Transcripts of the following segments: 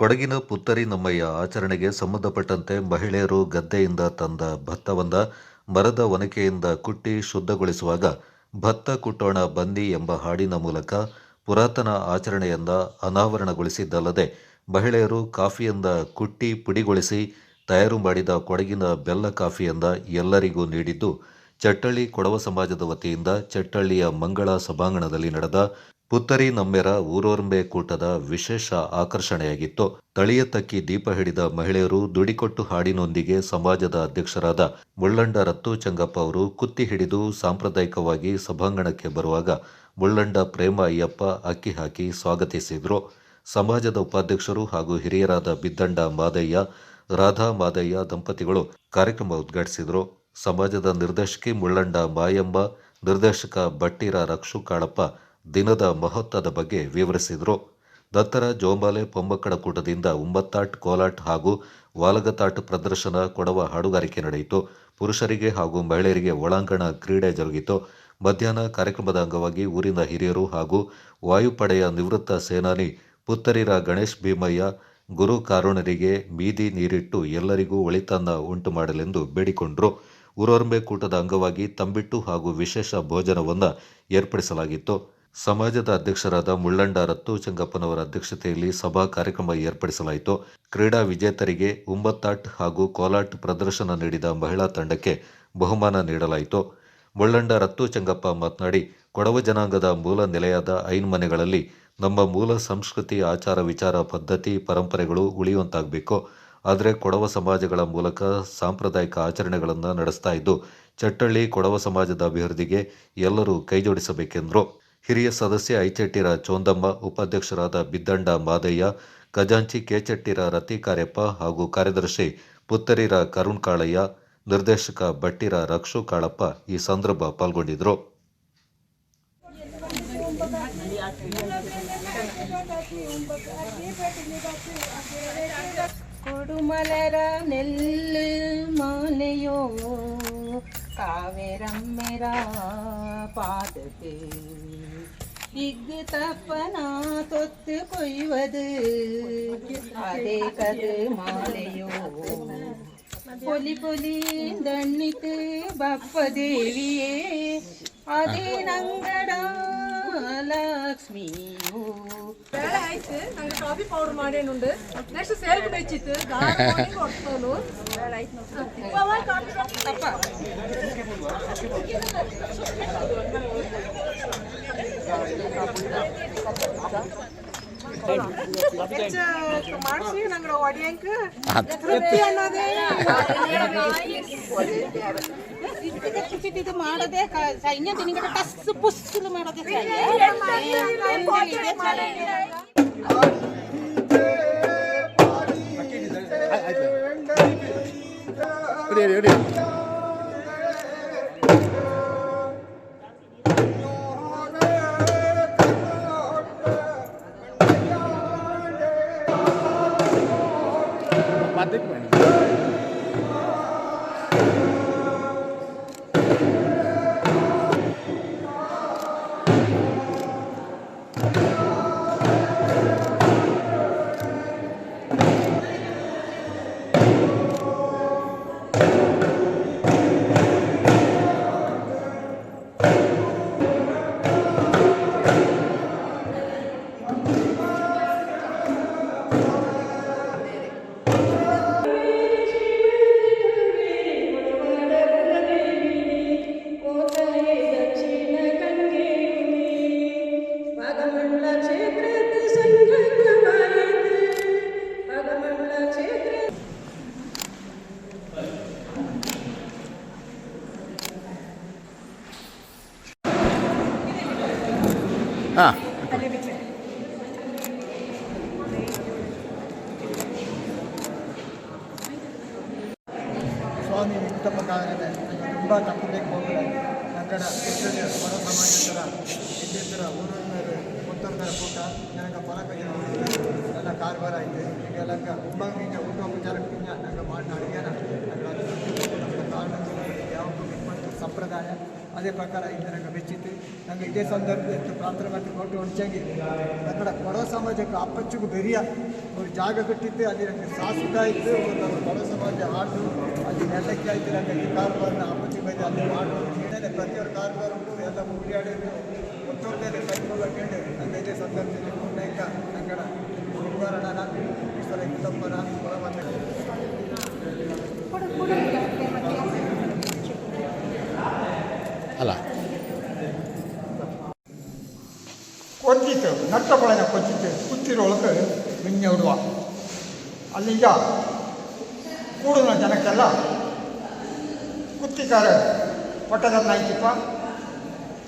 ಕೊಡಗಿನ ಪುತ್ತರಿ ನಮ್ಮಯ್ಯ ಆಚರಣೆಗೆ ಸಂಬಂಧಪಟ್ಟಂತೆ ಮಹಿಳೆಯರು ಗದ್ದೆಯಿಂದ ತಂದ ಭತ್ತವನ್ನ ಮರದ ಒನಕೆಯಿಂದ ಕುಟ್ಟಿ ಶುದ್ಧಗೊಳಿಸುವಾಗ ಭತ್ತ ಕುಟ್ಟೋಣ ಬನ್ನಿ ಎಂಬ ಹಾಡಿನ ಮೂಲಕ ಪುರಾತನ ಆಚರಣೆಯನ್ನ ಅನಾವರಣಗೊಳಿಸಿದ್ದಲ್ಲದೆ ಮಹಿಳೆಯರು ಕಾಫಿಯಿಂದ ಕುಟ್ಟಿ ಪುಡಿಗೊಳಿಸಿ ತಯಾರು ಮಾಡಿದ ಕೊಡಗಿನ ಬೆಲ್ಲ ಕಾಫಿಯಿಂದ ಎಲ್ಲರಿಗೂ ನೀಡಿದ್ದು, ಚಟ್ಟಳ್ಳಿ ಕೊಡವ ಸಮಾಜದ ವತಿಯಿಂದ ಚಟ್ಟಳ್ಳಿಯ ಮಂಗಳ ಸಭಾಂಗಣದಲ್ಲಿ ನಡೆದ ಪುತ್ತರಿ ನಮ್ಮೆರ ಊರೋರ್ಂಬೆ ಕೂಟದ ವಿಶೇಷ ಆಕರ್ಷಣೆಯಾಗಿತ್ತು. ತಳಿಯ ತಕ್ಕಿ ದೀಪ ಹಿಡಿದ ಮಹಿಳೆಯರು ದುಡಿಕೊಟ್ಟು ಹಾಡಿನೊಂದಿಗೆ ಸಮಾಜದ ಅಧ್ಯಕ್ಷರಾದ ಮುಳ್ಳಂಡ ರತ್ತು ಚಂಗಪ್ಪ ಅವರು ಕುತ್ತಿ ಹಿಡಿದು ಸಾಂಪ್ರದಾಯಿಕವಾಗಿ ಸಭಾಂಗಣಕ್ಕೆ ಬರುವಾಗ ಮುಳ್ಳಂಡ ಪ್ರೇಮ ಅಯ್ಯಪ್ಪ ಅಕ್ಕಿ ಹಾಕಿ ಸ್ವಾಗತಿಸಿದರು. ಸಮಾಜದ ಉಪಾಧ್ಯಕ್ಷರು ಹಾಗೂ ಹಿರಿಯರಾದ ಬಿದ್ದಂಡ ಮಾದಯ್ಯ, ರಾಧಾ ಮಾದಯ್ಯ ದಂಪತಿಗಳು ಕಾರ್ಯಕ್ರಮ ಉದ್ಘಾಟಿಸಿದರು. ಸಮಾಜದ ನಿರ್ದೇಶಕಿ ಮುಳ್ಳಂಡ ಮಾಯಮ್ಮ, ನಿರ್ದೇಶಕ ಬಟ್ಟೀರ ರಕ್ಷು ಕಾಳಪ್ಪ ದಿನದ ಮಹತ್ವದ ಬಗ್ಗೆ ವಿವರಿಸಿದರು. ನಂತರ ಜೋಂಬಾಲೆ ಪೊಮ್ಮಕ್ಕಳ ಕೂಟದಿಂದ ಉಮ್ಮತ್ತಾಟ್, ಕೋಲಾಟ್ ಹಾಗೂ ವಾಲಗತಾಟ್ ಪ್ರದರ್ಶನ ಕೊಡವ ಹಾಡುಗಾರಿಕೆ ನಡೆಯಿತು. ಪುರುಷರಿಗೆ ಹಾಗೂ ಮಹಿಳೆಯರಿಗೆ ಒಳಾಂಗಣ ಕ್ರೀಡೆ ಜರುಗಿತು. ಮಧ್ಯಾಹ್ನ ಕಾರ್ಯಕ್ರಮದ ಅಂಗವಾಗಿ ಊರಿನ ಹಿರಿಯರು ಹಾಗೂ ವಾಯುಪಡೆಯ ನಿವೃತ್ತ ಸೇನಾನಿ ಪುತ್ತರಿರ ಗಣೇಶ್ ಭೀಮಯ್ಯ, ಗುರು ಕಾರುಣರಿಗೆ ಬೀದಿ ನೀರಿಟ್ಟು ಎಲ್ಲರಿಗೂ ಒಳಿತನ್ನ ಉಂಟು ಮಾಡಲೆಂದು ಬೇಡಿಕೊಂಡರು. ಊರೊರ್ಮೆ ಕೂಟದ ಅಂಗವಾಗಿ ತಂಬಿಟ್ಟು ಹಾಗೂ ವಿಶೇಷ ಭೋಜನವನ್ನು ಏರ್ಪಡಿಸಲಾಗಿತ್ತು. ಸಮಾಜದ ಅಧ್ಯಕ್ಷರಾದ ಮುಳ್ಳಂಡ ರತ್ತು ಚೆಂಗಪ್ಪನವರ ಅಧ್ಯಕ್ಷತೆಯಲ್ಲಿ ಸಭಾ ಕಾರ್ಯಕ್ರಮ ಏರ್ಪಡಿಸಲಾಯಿತು. ಕ್ರೀಡಾ ವಿಜೇತರಿಗೆ ಉಂಬತ್ತಾಟ್ ಹಾಗೂ ಕೋಲಾಟ್ ಪ್ರದರ್ಶನ ನೀಡಿದ ಮಹಿಳಾ ತಂಡಕ್ಕೆ ಬಹುಮಾನ ನೀಡಲಾಯಿತು. ಮುಳ್ಳಂಡ ರತ್ತು ಚೆಂಗಪ್ಪ ಮಾತನಾಡಿ, ಕೊಡವ ಜನಾಂಗದ ಮೂಲ ನೆಲೆಯಾದ ಐನ್ಮನೆಗಳಲ್ಲಿ ನಮ್ಮ ಮೂಲ ಸಂಸ್ಕೃತಿ, ಆಚಾರ ವಿಚಾರ, ಪದ್ಧತಿ, ಪರಂಪರೆಗಳು ಉಳಿಯುವಂತಾಗಬೇಕು. ಆದರೆ ಕೊಡವ ಸಮಾಜಗಳ ಮೂಲಕ ಸಾಂಪ್ರದಾಯಿಕ ಆಚರಣೆಗಳನ್ನು ನಡೆಸ್ತಾ ಇದ್ದು, ಚಟ್ಟಳ್ಳಿ ಕೊಡವ ಸಮಾಜದ ಅಭಿವೃದ್ಧಿಗೆ ಎಲ್ಲರೂ ಕೈಜೋಡಿಸಬೇಕೆಂದರು. ಹಿರಿಯ ಸದಸ್ಯ ಐಚೆಟ್ಟಿರ ಚೋಂದಮ್ಮ, ಉಪಾಧ್ಯಕ್ಷರಾದ ಬಿದ್ದಂಡ ಮಾದಯ್ಯ, ಖಜಾಂಚಿ ಕೆಚೆಟ್ಟಿರ ರತಿ ಕಾರ್ಯಪ್ಪ ಹಾಗೂ ಕಾರ್ಯದರ್ಶಿ ಪುತ್ತರಿರ ಕರುಣ್ ಕಾಳಯ್ಯ, ನಿರ್ದೇಶಕ ಬಟ್ಟಿರ ರಕ್ಷು ಕಾಳಪ್ಪ ಈ ಸಂದರ್ಭ ಪಾಲ್ಗೊಂಡಿದ್ದರು. കൊടുമലര നെല്ല് മാലയോ കാവേരമ്മര പാതത് ഇഗ് തപ്പനാ തൊത്ത് കൊയ്വത് അതേ കത് മാലയോ പൊലി പൊലി ദണ്ണിത്ത് ബപ്പ ദേവിയേ അതേ നങ്കടാ ಲಕ್ಷ್ಮಿಯೋ ಬೇಳೆ ಆಯ್ತು ನಂಗೆ ಕಾಫಿ ಪೌಡರ್ ಮಾಡೇನುಂಡು ನೆಕ್ಸ್ಟ್ ಸೇಲ್ಗೆ ಬೆಚ್ಚಿತ್ತು ಗಾರ ಮಾಡಿ ಕೊಡ್ತಾನು ಬೇಳೆ ಆಯ್ತು ಕಾಫಿ ಇದು ಮಾಡದೆ ಸೈನ್ಯ ನಿನಗೆ ಟಸ್ ಪುಸ್ಸು ಮಾಡದೆ date, güey. ಹಾಂ ಸ್ವಾಮಿ ವೆಂಕಟಪ್ಪಗಾರನೆ ತುಂಬ ತಪ್ಪಬೇಕು ಹೋಗಲ್ಲ ನಂಗಡ ಎಷ್ಟರ ಹೊರ ಸಮಾಜದ ಎದ್ದಿದ್ದರ ಊರನ್ನರು ಉತ್ತರದರ ಕೂಟ ನನಗೆ ಫಲಕ ನನ್ನ ಕಾರ್ಬಾರ ಐತೆ ಈಗೆಲ್ಲ ಉಮ್ಮಂಗಿಂಗ ಊಟೋಪಚಾರ ನಂಗೆ ಮಾಡಿ ಅಡುಗೆನ ಅದೇ ಪ್ರಕಾರ ಇದು ನನಗೆ ಮೆಚ್ಚಿತ್ತು ನನಗೆ ಇದೇ ಸಂದರ್ಭದಲ್ಲಿ ಪ್ರಾರ್ಥನೆ ಮತ್ತು ಕೊಟ್ಟು ಹೊಂಚಾಗಿ ಕನ್ನಡ ಕೊಡೋ ಸಮಾಜಕ್ಕೆ ಅಪ್ಪಚ್ಚಿಗೂ ಬೆರಿಯ ಅವ್ರು ಜಾಗ ಕಟ್ಟಿದ್ದು ಅಲ್ಲಿ ನನಗೆ ಸಾಸುಗ ಇತ್ತು ಒಂದು ಬಡ ಸಮಾಜ ಆಡು ಅಲ್ಲಿ ನೆಲಕ್ಕೆ ಆಯ್ತು ನನಗೆ ಕಾರ್ಬಾರ್ನ ಅಪ್ಪಚ್ಚಿ ಬೈದು ಅಲ್ಲಿ ಮಾಡು ಏನೇನೆ ಪ್ರತಿಯೊಂದು ಕಾರ್ಬಾರ್ ಉಂಟು ಎಲ್ಲ ಮುಗಿಯಾಡಿದ್ದು ಒತ್ತೊಂದೇ ಕೈಗೊಳ್ಳ ಕೇಳಿ ನನ್ನ ಇದೇ ಸಂದರ್ಭದಲ್ಲಿ ಪುಣ್ಯಕ ನಂಗಡ ನಿವಾರಣನ ಈಶ್ವರ ಯುದ್ಧಪ್ಪನ ಅಲ್ಲ ಕೊಚ್ಚಿತ್ತು ನಟ್ಟಬಳನ ಕೊಚ್ಚಿತ್ತು ಕುಚ್ಚಿರೊಳಗೆ ಮಿಂಜುಡುವ ಅಲ್ಲಿಂದ ಕೂಡಿನ ಜನಕ್ಕೆಲ್ಲ ಕುತ್ತಿಕಾರ ಪಟ್ಟದ ನಾಯ್ತಿಪ್ಪ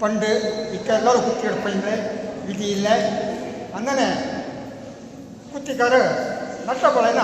ಪಂಡು ಇಕ್ಕ ಎಲ್ಲರೂ ಕುತ್ತಿ ಹಿಡ್ಪೈಂದ್ರೆ ವಿಧಿ ಇಲ್ಲ ಅಂದನೆ ಕುತ್ತಿಕಾರ ನಟ್ಟಬಳನ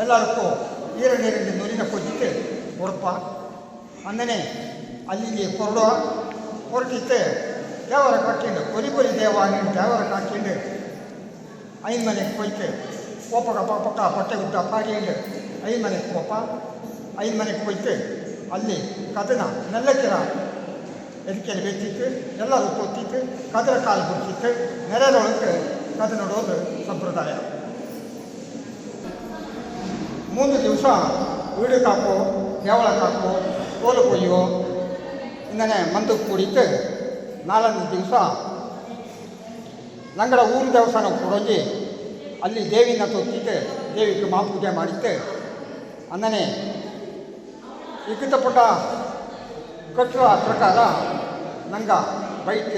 ಎಲ್ಲರಿಗೂ ಈರ ನೀರಿನ ನುರಿನ ಕೊಚ್ಚಿತ್ತು ಉಡುಪ ಅಂದನೆ ಅಲ್ಲಿಗೆ ಕೊರಡುವ ಹೊರಟಿತ್ತು ದೇವರ ಕಟ್ಟಿಂಡು ಕೊರಿ ಕೊರಿ ದೇವ ನೀನು ದೇವರ ಕಾಕಿಂಡು ಐದು ಮನೆಗೆ ಹೋಯ್ತು ಕೋಪಗ ಪಕ್ಕ ಪಟ್ಟೆ ಗುಡ್ಡ ಪಾಡಿಂಡು ಐದು ಮನೆಗೆ ಕೋಪ ಐದು ಮನೆಗೆ ಹೋಯ್ತು ಅಲ್ಲಿ ಕದನ ನೆಲ್ಲಕ್ಕಿರ ಎದಕ್ಕೆ ಬೆಚ್ಚಿತ್ತು ಎಲ್ಲರೂ ಕೂತಿತ್ತು ಕದರ ಕಾಲು ಬಿಡ್ತಿತ್ತು ನೆರೆದೊಳಗೆ ಕದ ನೋಡೋದು ಸಂಪ್ರದಾಯ ಮೂರು ದಿವಸ ವೀಡು ಕಾಕು ದೇವಳ ಕಾಕು ಕೋಲು ಕೊಯ್ಯೋ இன்னங்க மந்து குடித்து ನಾಲ್ಕು ದಿವಸ ನಂಗಡ ಊರು ದೇವಸ್ಥಾನ ಕೊಡೋಂಜಿ ಅಲ್ಲಿ ದೇವಿನ ತೊತ್ತಿಟ್ಟು ದೇವಿಗೆ ಮಾಪೂಜೆ ಮಾಡಿತ್ತು ಅಂದನೆ ಇಕ್ಕಿತ ಪುಟ್ಟ ಕಟ್ಟುವ ಪ್ರಕಾರ ನಂಗ ಬೈಕ್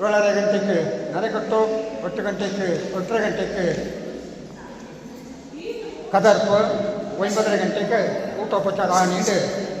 ಏಳರೆ ಗಂಟೆಗೆ ನರೆ ಕಟ್ಟು ಒಟ್ಟು ಗಂಟೆಗೆ ಒಟ್ಟರೆ ಗಂಟೆಗೆ ಕದರ್ಪು, ಒಂಬತ್ತರೆ ಗಂಟೆಗೆ ಊಟೋಪಚಾರ ನೀಡು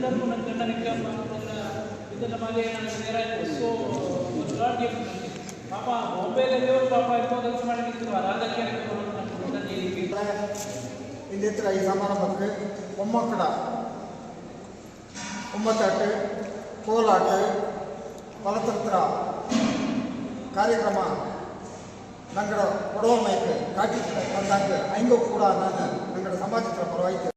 ಎಲ್ಲರಿಗೂ ನನ್ನ ಗಂಡ ಇದು ನಮಗೆ ನೇರ ಸೊ ಪಾಪ ಬಾಂಬೆಯಲ್ಲಿ ಪಾಪ ಎಂತೋ ಕೆಲಸ ಮಾಡಿ ನಿಂತಿರುವ ನನಗೆ ಇಂದಿತ್ರ ಈ ಸಮಾರಂಭಕ್ಕೆ ಒಮ್ಮಕ್ಕಡ. ಒಮ್ಮತ್ತಾಟ, ಕೋಲಾಟ ಪಲತಂತ್ರ ಕಾರ್ಯಕ್ರಮ ನಂಗಡ ಕೊಡವ ಮೈಕ್ ಕಾಟಿ ಬಂದಾಗ ಐಂಗೋ ಕೂಡ ನಾನು ನಂಗಡ ಸಮಾಜದ ಪರವಾಯಿತು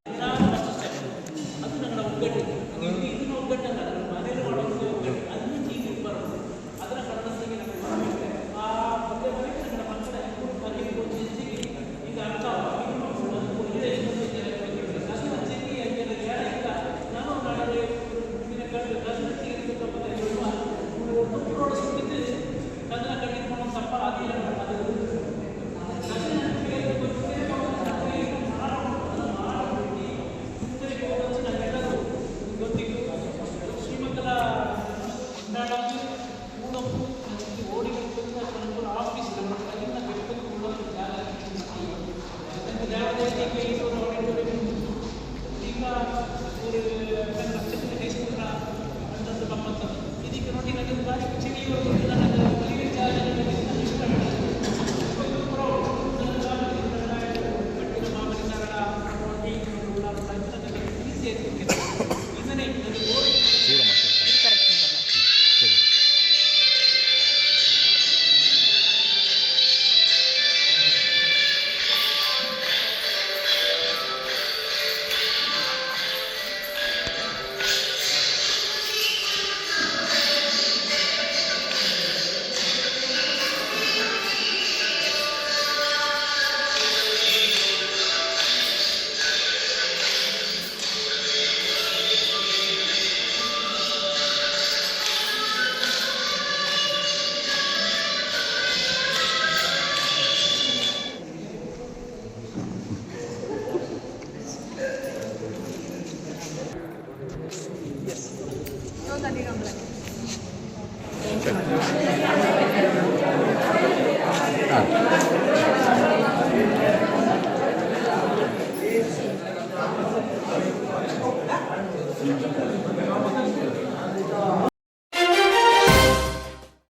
तो तनिगम